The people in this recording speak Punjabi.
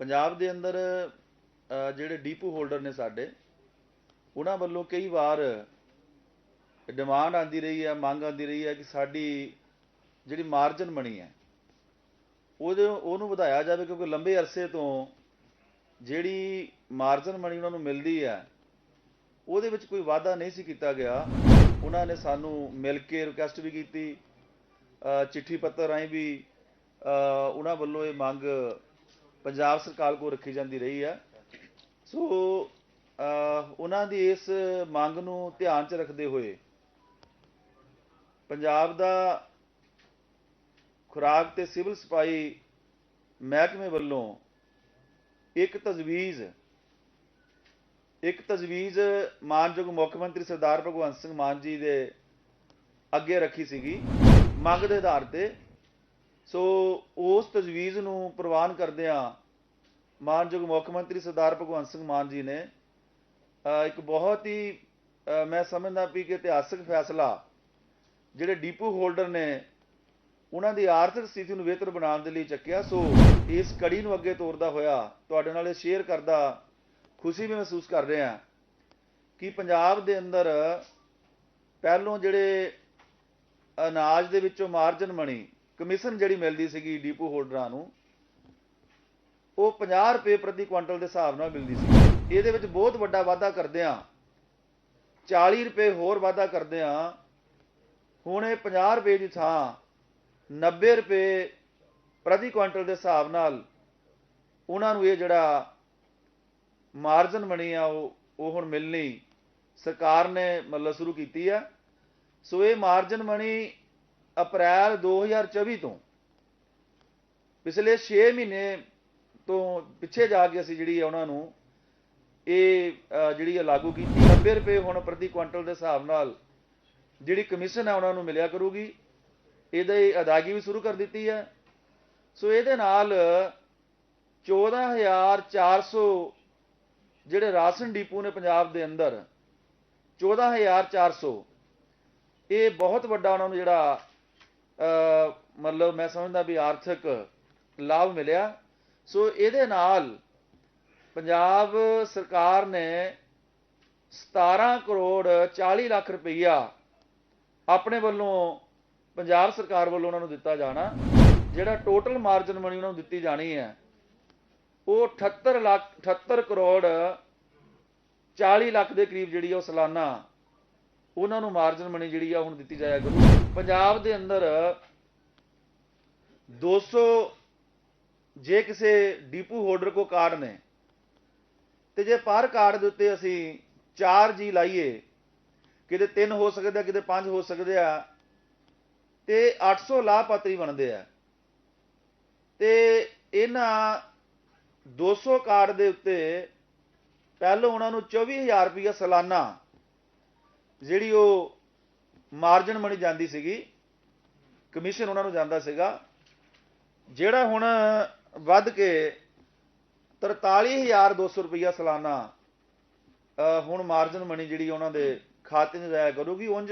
ਪੰਜਾਬ ਦੇ ਅੰਦਰ ਜਿਹੜੇ ਡੀਪੂ ਹੋਲਡਰ ਨੇ ਸਾਡੇ, ਉਹਨਾਂ ਵੱਲੋਂ ਕਈ ਵਾਰ ਡਿਮਾਂਡ ਆਂਦੀ ਰਹੀ ਹੈ, ਮੰਗ ਆਂਦੀ ਰਹੀ ਹੈ ਕਿ ਸਾਡੀ ਜਿਹੜੀ ਮਾਰਜਨ ਮਣੀ ਹੈ, ਉਹਦੇ, ਉਹਨੂੰ ਵਧਾਇਆ ਜਾਵੇ ਕਿਉਂਕਿ ਲੰਬੇ ਅਰਸੇ ਤੋਂ ਜਿਹੜੀ ਮਾਰਜਨ ਮਣੀ ਉਹਨਾਂ ਨੂੰ ਮਿਲਦੀ ਹੈ, ਉਹਦੇ ਵਿੱਚ ਕੋਈ ਵਾਅਦਾ ਨਹੀਂ ਸੀ ਕੀਤਾ ਗਿਆ। ਉਹਨਾਂ ਨੇ ਸਾਨੂੰ ਮਿਲ ਕੇ ਰਿਕੁਐਸਟ ਵੀ ਕੀਤੀ ਚਿੱਠੀ ਪੱਤਰ ਰਾਹੀਂ ਵੀ ਉਹਨਾਂ ਵੱਲੋਂ ਇਹ ਮੰਗ ਪੰਜਾਬ ਸਰਕਾਰ ਕੋਲ ਰੱਖੀ ਜਾਂਦੀ ਰਹੀ ਆ। ਸੋ ਉਹਨਾਂ ਦੀ ਇਸ ਮੰਗ ਨੂੰ ਧਿਆਨ 'ਚ ਰੱਖਦੇ ਹੋਏ ਪੰਜਾਬ ਦਾ ਖੁਰਾਕ ਤੇ ਸਿਵਲ ਸਫ਼ਾਈ ਮਹਿਕਮੇ ਵੱਲੋਂ ਇੱਕ ਤਜਵੀਜ਼ ਇੱਕ ਤਜਵੀਜ਼ ਮਾਨਯੋਗ ਮੁੱਖ ਮੰਤਰੀ ਸਰਦਾਰ ਭਗਵੰਤ ਸਿੰਘ ਮਾਨ ਜੀ ਦੇ ਅੱਗੇ ਰੱਖੀ ਸੀਗੀ। ਮੰਗ ਦੇ ਆਧਾਰ ਤੇ ਸੋ ਉਸ ਤਜਵੀਜ਼ ਨੂੰ ਪ੍ਰਵਾਨ ਕਰਦਿਆਂ ਮਾਨਯੋਗ ਮੁੱਖ ਮੰਤਰੀ ਸਰਦਾਰ ਭਗਵੰਤ ਸਿੰਘ ਮਾਨ ਜੀ ਨੇ ਇੱਕ ਬਹੁਤ ਹੀ ਮੈਂ ਸਮਝਦਾ ਵੀ ਕਿ ਇਤਿਹਾਸਕ ਫੈਸਲਾ ਜਿਹੜੇ ਡੀਪੂ ਹੋਲਡਰ ਨੇ ਉਹਨਾਂ ਦੀ ਆਰਥਿਕ ਸਥਿਤੀ ਨੂੰ ਬਿਹਤਰ ਬਣਾਉਣ ਦੇ ਲਈ ਚੱਕਿਆ। ਸੋ ਇਸ ਕੜੀ ਨੂੰ ਅੱਗੇ ਤੋਰਦਾ ਹੋਇਆ ਤੁਹਾਡੇ ਨਾਲ ਇਹ ਸ਼ੇਅਰ ਕਰਦਾ ਖੁਸ਼ੀ ਵੀ ਮਹਿਸੂਸ ਕਰ ਰਿਹਾ ਕਿ ਪੰਜਾਬ ਦੇ ਅੰਦਰ ਪਹਿਲੋਂ ਜਿਹੜੇ ਅਨਾਜ ਦੇ ਵਿੱਚੋਂ ਮਾਰਜਨ ਮਣੀ ਕਮਿਸ਼ਨ ਜਿਹੜੀ ਮਿਲਦੀ ਸੀਗੀ ਡੀਪੂ ਹੋਲਡਰਾਂ ਨੂੰ, ਉਹ 50 ਰੁਪਏ ਪ੍ਰਤੀ ਕੁਇੰਟਲ ਦੇ ਹਿਸਾਬ ਨਾਲ ਮਿਲਦੀ ਸੀ। ਇਹਦੇ ਵਿੱਚ ਬਹੁਤ ਵੱਡਾ ਵਾਧਾ ਕਰਦਿਆਂ 40 ਰੁਪਏ ਹੋਰ ਵਾਧਾ ਕਰਦਿਆਂ ਹੁਣ ਇਹ 50 ਰੁਪਏ ਦੀ ਥਾਂ 90 ਰੁਪਏ ਪ੍ਰਤੀ ਕੁਇੰਟਲ ਦੇ ਹਿਸਾਬ ਨਾਲ ਉਹਨਾਂ ਨੂੰ ਇਹ ਜਿਹੜਾ ਮਾਰਜਨ ਬਣੀ ਆ, ਉਹ ਉਹ ਹੁਣ ਮਿਲਣੀ ਸਰਕਾਰ ਨੇ ਮਤਲਬ ਸ਼ੁਰੂ ਕੀਤੀ ਆ। ਸੋ ਇਹ ਮਾਰਜਨ ਮਣੀ ਅਪ੍ਰੈਲ 2024 ਤੋਂ। ਪਿਛਲੇ 6 ਮਹੀਨੇ ਤੋਂ ਪਿੱਛੇ ਜਾ ਕੇ ਅਸੀਂ ਜਿਹੜੀ ਆ ਉਹਨਾਂ ਨੂੰ ਇਹ ਜਿਹੜੀ ਆ ਲਾਗੂ ਕੀਤੀ। 90 ਰੁਪਏ ਹੁਣ ਪ੍ਰਤੀ ਕੁਇੰਟਲ ਦੇ ਹਿਸਾਬ ਨਾਲ ਜਿਹੜੀ ਕਮਿਸ਼ਨ ਹੈ ਉਹਨਾਂ ਨੂੰ ਮਿਲਿਆ ਕਰੂਗੀ। ਇਹਦੇ ਅਦਾਇਗੀ ਵੀ ਸ਼ੁਰੂ ਕਰ ਦਿੱਤੀ ਹੈ ਸੋ ਇਹਦੇ ਨਾਲ 14400 ਜਿਹੜੇ ਰਾਸ਼ਨ ਡਿਪੂ ਨੇ ਪੰਜਾਬ ਦੇ ਅੰਦਰ 14400 ਇਹ ਬਹੁਤ ਵੱਡਾ ਉਹਨਾਂ ਨੂੰ ਜਿਹੜਾ ਮਤਲਬ ਮੈਂ ਸਮਝਦਾ ਵੀ ਆਰਥਿਕ ਲਾਭ ਮਿਲਿਆ। ਸੋ ਇਹਦੇ ਨਾਲ ਪੰਜਾਬ ਸਰਕਾਰ ਨੇ 17 ਕਰੋੜ 40 ਲੱਖ ਰੁਪਈਆ ਆਪਣੇ ਵੱਲੋਂ, ਪੰਜਾਬ ਸਰਕਾਰ ਵੱਲੋਂ ਉਹਨਾਂ ਨੂੰ ਦਿੱਤਾ ਜਾਣਾ, ਜਿਹੜਾ ਟੋਟਲ ਮਾਰਜਨ ਮਨੀ ਉਹਨਾਂ ਨੂੰ ਦਿੱਤੀ ਜਾਣੀ ਹੈ। ਉਹ 78 ਲੱਖ 78 ਕਰੋੜ 40 ਲੱਖ ਦੇ ਕਰੀਬ ਜਿਹੜੀ ਉਹ ਸਾਲਾਨਾ ਉਹਨਾਂ ਨੂੰ ਮਾਰਜਨ ਮਣੀ ਜਿਹੜੀ ਆ ਹੁਣ ਦਿੱਤੀ ਜਾਇਆ ਕਰੂ ਪੰਜਾਬ ਦੇ ਅੰਦਰ 200 ਜੇ ਕਿਸੇ ਡੀਪੂ ਹੋਲਡਰ ਕੋ ਕਾਰਡ ਨੇ, ਤੇ ਜੇ ਪਰ ਕਾਰਡ ਦੇ ਉੱਤੇ ਅਸੀਂ 4 ਜੀ ਲਾਈਏ, ਕਿਤੇ 3 ਹੋ ਸਕਦੇ ਆ, ਕਿਤੇ 5 ਹੋ ਸਕਦੇ ਆ, ਤੇ 800 ਲਾਭਪਾਤਰੀ ਬਣਦੇ ਆ। ਤੇ ਇਹਨਾਂ 200 ਕਾਰਡ ਦੇ ਉੱਤੇ ਪਹਿਲਾਂ ਉਹਨਾਂ ਨੂੰ 24000 ਰੁਪਇਆ ਸਾਲਾਨਾ ਜਿਹੜੀ ਉਹ ਮਾਰਜਨ ਮਣੀ ਜਾਂਦੀ ਸੀਗੀ ਕਮਿਸ਼ਨ ਉਹਨਾਂ ਨੂੰ ਜਾਂਦਾ ਸੀਗਾ ਜਿਹੜਾ ਹੁਣ ਵੱਧ ਕੇ 43200 ਰੁਪਇਆ ਸਾਲਾਨਾ ਅ, ਹੁਣ ਮਾਰਜਨ ਮਣੀ ਜਿਹੜੀ ਉਹਨਾਂ ਦੇ ਖਾਤੇ 'ਚ ਜਾਇਆ ਕਰੂਗੀ ਉਂਝ